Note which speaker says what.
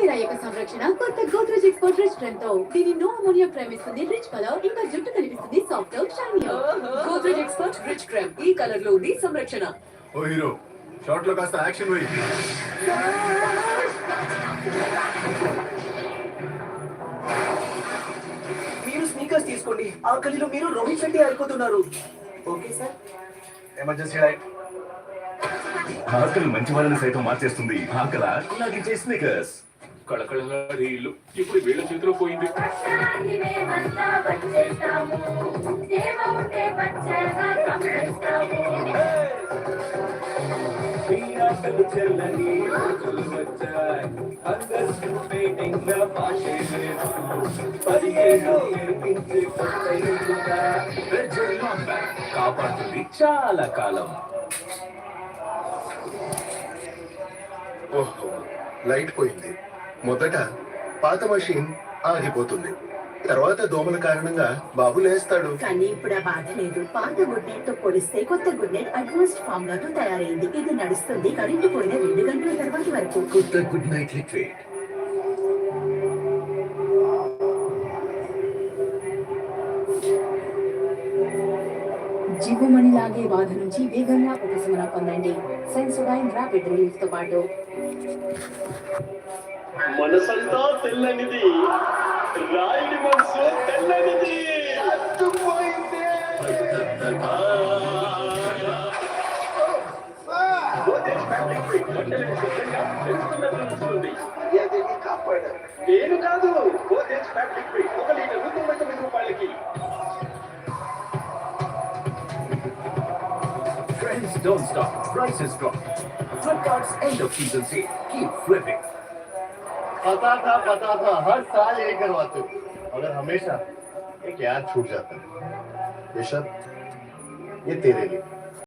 Speaker 1: Aloe vera యొక్క సంరక్షణ కొత్త గోద్రెజ్ ఎక్స్పర్ట్తో దీని నో అమోనియా క్రీమ్ ఇస్తుంది రిచ్ కలర్ ఇంకా జుట్టు కనిపిస్తుంది soft shiny
Speaker 2: Godrej Expert rich cream ఈ కలర్లో ఉంది సంరక్షణ.
Speaker 3: ఓ హీరో షార్ట్లో కాస్త యాక్షన్ పోయి
Speaker 4: మీరు స్నీకర్స్ తీసుకోండి. ఆకలిలో మీరు రోహిత్ శెట్టి అయిపోతున్నారు ఓకే సార్.
Speaker 3: ఎమర్జెన్సీ లైట్
Speaker 5: ఆకలి మంచి వాళ్ళని సైతం మార్చేస్తుంది. ఆకల? లాగించే స్నికర్స్
Speaker 6: కళకళలాడే ఇల్లు. ఇప్పుడు వీళ్ళ చేతిలో పోయింది.
Speaker 5: చెల్లని కాపాడుతుంది చాలా కాలం.
Speaker 3: ఓహో లైట్ పోయింది. మొదట పాత మషిన్ ఆగిపోతుంది తర్వాత దోమల కారణంగా బాబు లేస్తాడు.
Speaker 7: కానీ ఇప్పుడు ఆ బాధ లేదు. పాత గుడ్నెట్తో పోలిస్తే కొత్త గుడ్నెట్ అడ్వాన్స్డ్ ఫార్ములా తో తయారైంది. ఇది నడుస్తుంది కరెంటు పోయిన రెండు గంటల తర్వాత వరకు.
Speaker 5: కొత్త గుడ్ నైట్ లిక్విడ్
Speaker 1: జిగుమణి లాగే బాధ నుంచి వేగంగా ఉపశమనం పొందండి. సెన్సోడైన్ ర్యాపిడ్ రిలీఫ్తో పాటు.
Speaker 8: మనసంతా తెల్లనిది రాయుడి మనసు తెల్లనిది. నేను కాదు Godrej fabric
Speaker 5: Trends don't stop. Prices drop. Flipkart's end of season sale. Keep flipping.
Speaker 3: पता था पता था हर साल यही करवाते हो मगर हमेशा एक याद छूट जाता है ऋषभ ये तेरे लिए